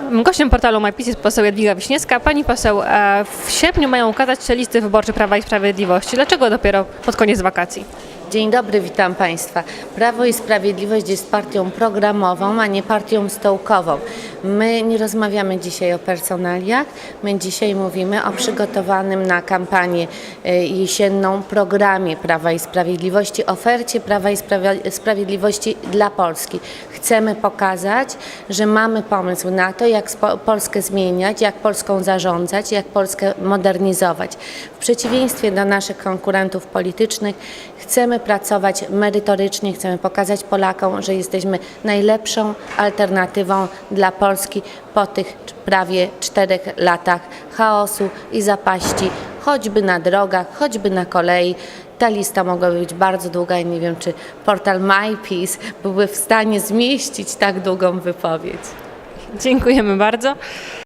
Gościem portalu MyPiS jest poseł Jadwiga Wiśniewska. Pani poseł, e, w sierpniu mają ukazać się listy wyborcze Prawa i Sprawiedliwości. Dlaczego dopiero pod koniec wakacji? Dzień dobry, witam Państwa. Prawo i Sprawiedliwość jest partią programową, a nie partią stołkową. My nie rozmawiamy dzisiaj o personaliach, my dzisiaj mówimy o przygotowanym na kampanię e, jesienną programie Prawa i Sprawiedliwości, ofercie Prawa i Sprawiedliwości dla Polski. Chcemy pokazać, że mamy pomysł na to, jak Polskę zmieniać, jak Polską zarządzać, jak Polskę modernizować. W przeciwieństwie do naszych konkurentów politycznych pracować merytorycznie, chcemy pokazać Polakom, że jesteśmy najlepszą alternatywą dla Polski po tych prawie czterech latach chaosu i zapaści, choćby na drogach, choćby na kolei. Ta lista mogłaby być bardzo długa i nie wiem, czy portal MyPeace byłby w stanie zmieścić tak długą wypowiedź. Dziękujemy bardzo.